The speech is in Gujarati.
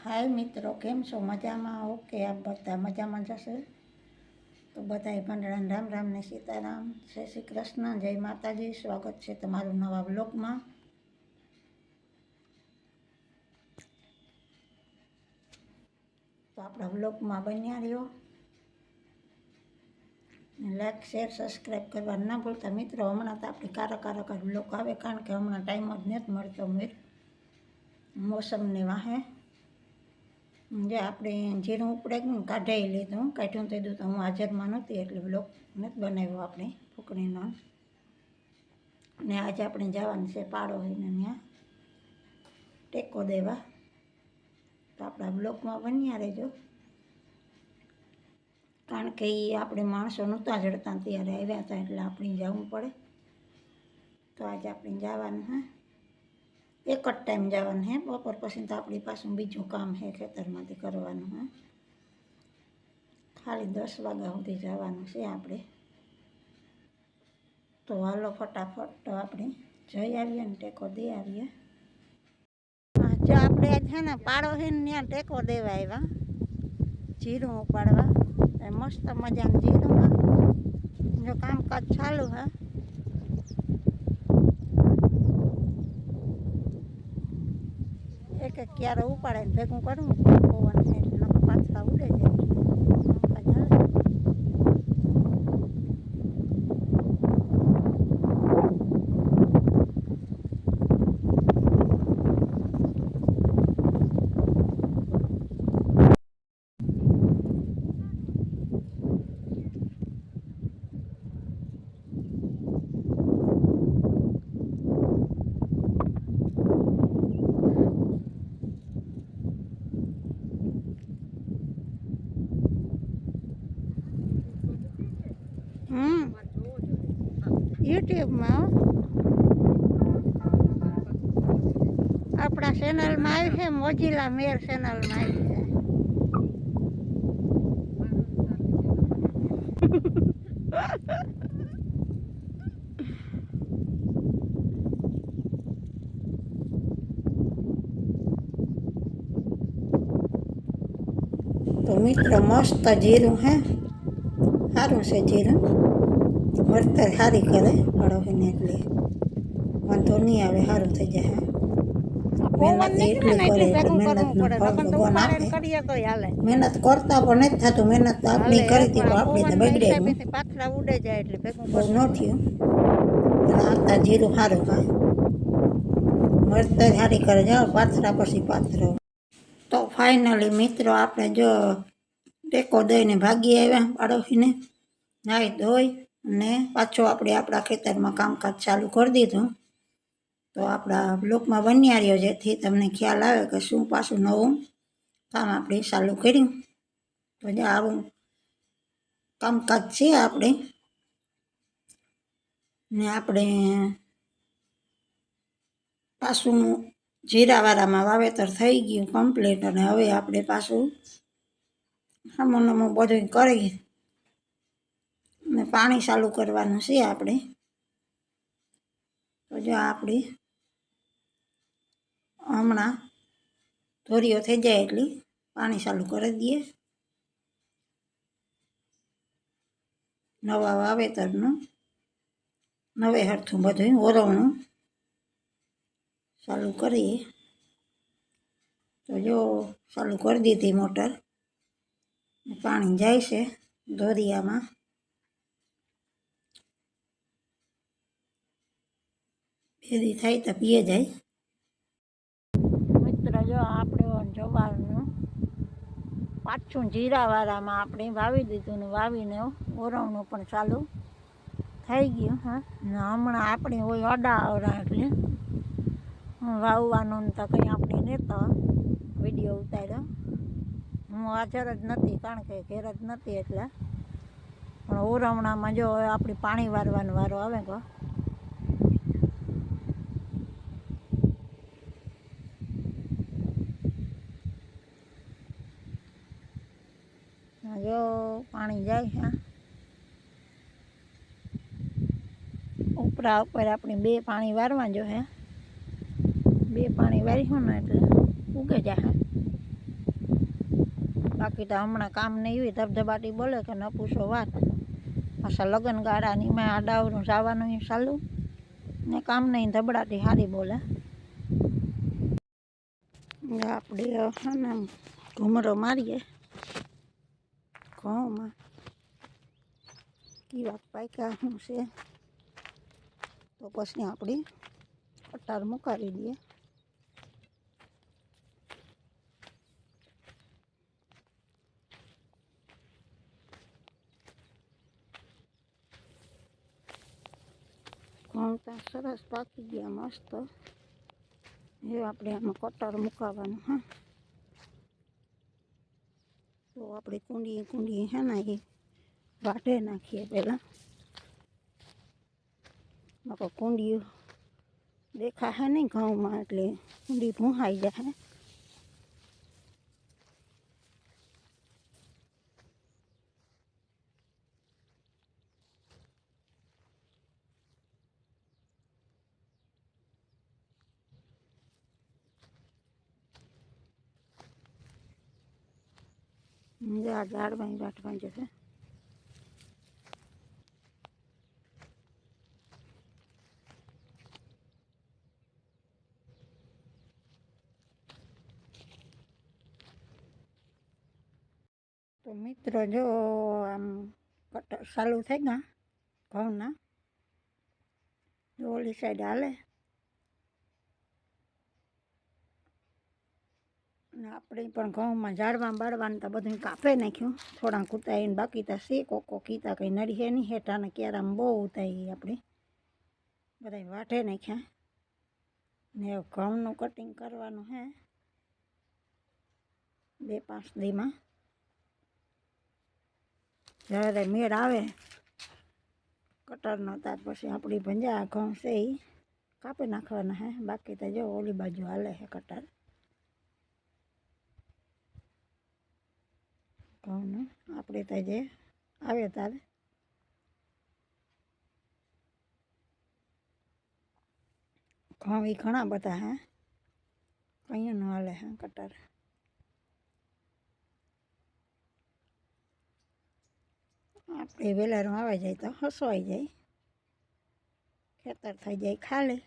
હાય મિત્રો, કેમ છો? મજામાં ઓકે આપ બધા મજામાં જશે તો બધાય ભંડળાને રામ રામ ને સીતારામ. જય શ્રી કૃષ્ણ, જય માતાજી. સ્વાગત છે તમારું નવા બ્લોગમાં તો આપણા બ્લોગમાં બન્યા રહ્યો. લાઈક, શેર સબસ્ક્રાઈબ કરવા ના ભૂલતા મિત્રો. હમણાં તો આપણે કારા કારા કાર બ્લોગ આવે, કારણ કે હમણાં ટાઈમ જ નથી મળતો મીર. મોસમને વાહે. જે આપણે જીરું ઉપડે ને કાઢાઈ લીધું, કાઢ્યું થઈ દીધું તો હું હાજરમાં નહોતી એટલે બ્લોક નથી બનાવ્યો આપણે ફૂકણીનો. ને આજે આપણે જવાનું છે પાડો હોય ને ત્યાં ટેકો દેવા. તો આપણા બ્લોકમાં બન્યા રહેજો. કારણ કે એ આપણે માણસો નહોતા જડતા ત્યારે આવ્યા હતા એટલે આપણે જવું પડે. તો આજે આપણે જવાનું હા. એક જ ટાઈમ જવાનું હે, બપોર પછી તો આપણી પાછું બીજું કામ હે ખેતરમાંથી કરવાનું, હે. ખાલી દસ વાગ્યા સુધી જવાનું છે આપણે. તો હાલો ફટાફટ આપણે જઈ આવીએ ને ટેકો દઈ આવીએ. જો આપણે છે ને પાડો છે ત્યાં ટેકો દેવા આવ્યા. જીરું ઉપાડવા. મસ્ત મજાનું જીરું જો કામકાજ ચાલુ, હા. એક એક ક્યારે ઉપાડે ભેગું કરું પવન એટલે પાછા ઉડે જાય યુટ્યુબમાં હો. આપણા ચેનલમાં આવી છે મોજીલા મેર ચેનલમાં આવી છે તો મિત્રો મસ્ત જીરું હે સારું છે જીરું વળતર સારી કરે અડોહીને એટલે વાંધો નહીં આવે સારું થઈ જાય મહેનત એટલી કરે એટલે મહેનતનું ફળ ભગવાન આપે મહેનત કરતા પણ નથી થતું મહેનત તો આપણી કરી હતી પણ આપણી તો બગડે નહીં. પાથરા ઉડે જાય એટલે ભેગું બહુ ન થયું અને આવતા જીરું સારું હા મળતર સારી કરે જાઓ પાથરા પછી પાથરો તો ફાઇનલી મિત્રો આપણે જો ટેકો દઈને ભાગી આવ્યા પાડોશીને નાહી ધોઈ અને પાછો આપણે આપણા ખેતરમાં કામકાજ ચાલુ કરી દીધું. તો આપણા બ્લોકમાં બન્યા રહ્યો જેથી તમને ખ્યાલ આવે કે શું પાછું નવું કામ આપણે ચાલુ કર્યું. તો જે આવું કામકાજ છે આપણે. ને આપણે પાછું જીરાવાળામાં વાવેતર થઈ ગયું કમ્પ્લીટ અને હવે આપણે પાછું નમું નમું બધું કરી ને પાણી ચાલુ કરવાનું છે આપણે. તો જો આપણી હમણાં ધોરીઓ થઈ જાય એટલી, પાણી ચાલુ કરી દઈએ. નવા વાવેતરનું, નવે હરથું બધું ઓરવણું ચાલુ કરીએ. તો જો ચાલુ કરી દીધી મોટર પાણી જાય છે દોરિયામાં ભેદી થાય તો પીએ જાય. મિત્ર, જો આપણે જોવાનું. પાછું જીરાવાળામાં આપણે વાવી દીધું ને વાવીને ઓરવણું પણ ચાલુ થઈ ગયું, હા. ને હમણાં આપણે હોય અડા આવડા એટલે વાવવાનું તો કંઈ આપણે નહોતો વીડિયો ઉતાર્યો. હું હાજર જ નથી, કારણ કે ઘેર જ નથી એટલે. પણ ઓરવણામાં જો આપણી આપણે પાણી વારવાનો વારો આવે કહો આ જો ઉપરા ઉપર આપણે બે પાણી વારવા જો હે. બે પાણી વારીશું ને એટલે ઉગે જાય બાકી તો હમણાં કામ નહીં હોય, ધબધબાટી બોલે કે ન પૂછો વાત. પાછા લગ્ન ગાળાની મેં આડાવરું જવાનું ય ચાલુ. ને કામ નહીં, ધબડાટી સારી બોલે. આપણે હે ને ઘૂમરો મારીએ. ઘઉંમાં. કી વાત પાક્યા શું છે તો પછી આપણી કટાર મુકાવી દઈએ ઘઉં તો સરસ પાકી ગયા મસ્ત એ આપણે આમાં કટર મુકાવવાનું હા તો આપણે કુંડી કુંડી હે ને એ વાટે નાખીએ પહેલાં નકો કુંડી દેખા હે નહીં ઘઉંમાં એટલે કુંડી ભૂંહાઈ જાય જા ઝાડમાં વાટવા જશે તો મિત્રો જો આમ કટર ચાલુ થઈ ગયા ઘઉંના જો ઓલી સાઈડ હાલે ને આપણે પણ ઘઉંમાં ઝાડવા બાળવાનું તો બધું કાપે નાખ્યું થોડા કૂતાઈને બાકી તો છે કોકો કીતા કંઈ નડીએ નહીં હેઠાને ક્યારામાં બહુ ઉતારી આપણે બધા વાઢે નાખ્યા ને હવે ઘઉંનું કટિંગ કરવાનું હે બે પાંચ દીમાં જ્યારે મેળ આવે કટરનો ત્યાર પછી આપણી ભંજા ઘઉં છે એ કાપી નાખવાના હે બાકી તો જો ઓલી બાજુ હાલે છે કટર ઘઉંનું આપણે તો જે આવે તારે ઘઉં એ ઘણા બધા હે કઈનું હાલે હે કટર આપણે વેલારમાં આવી જાય તો હસવાઈ જાય. ખેતર થઈ જાય ખાલી.